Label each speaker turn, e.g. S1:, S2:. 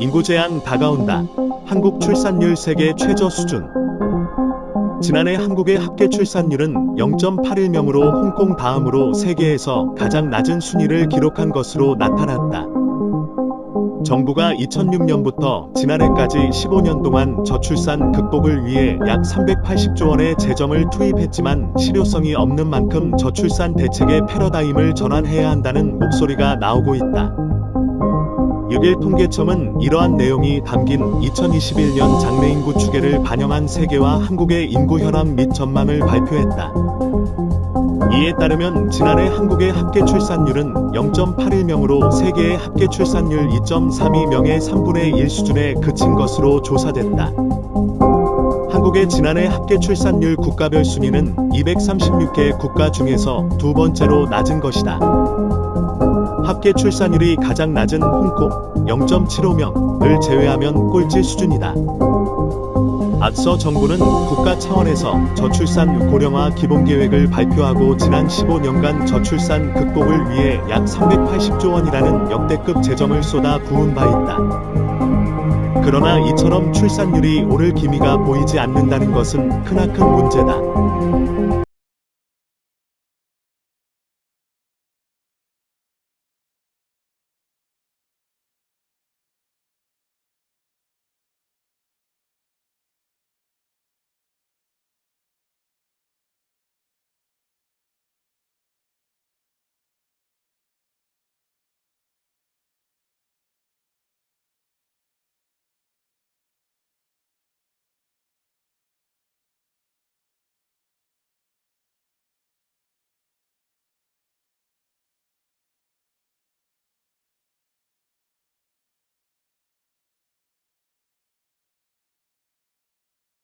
S1: 인구 제한 다가온다. 한국 출산율 세계 최저 수준. 지난해 한국의 합계 출산율은 0.81명으로 홍콩 다음으로 세계에서 가장 낮은 순위를 기록한 것으로 나타났다. 정부가 2006년부터 지난해까지 15년 동안 저출산 극복을 위해 약 380조 원의 재정을 투입했지만 실효성이 없는 만큼 저출산 대책의 패러다임을 전환해야 한다는 목소리가 나오고 있다. 6일 통계청은 이러한 내용이 담긴 2021년 장래인구 추계를 반영한 세계와 한국의 인구 현황 및 전망을 발표했다. 이에 따르면 지난해 한국의 합계 출산율은 0.81명으로 세계의 합계 출산율 2.32명의 3분의 1 수준에 그친 것으로 조사됐다. 한국의 지난해 합계 출산율 국가별 순위는 236개 국가 중에서 두 번째로 낮은 것이다. 합계 출산율이 가장 낮은 홍콩 0.75명을 제외하면 꼴찌 수준이다. 앞서 정부는 국가 차원에서 저출산 고령화 기본 계획을 발표하고 지난 15년간 저출산 극복을 위해 약 380조 원이라는 역대급 재정을 쏟아 부은 바 있다. 그러나 이처럼 출산율이 오를 기미가 보이지 않는다는 것은 크나큰 문제다.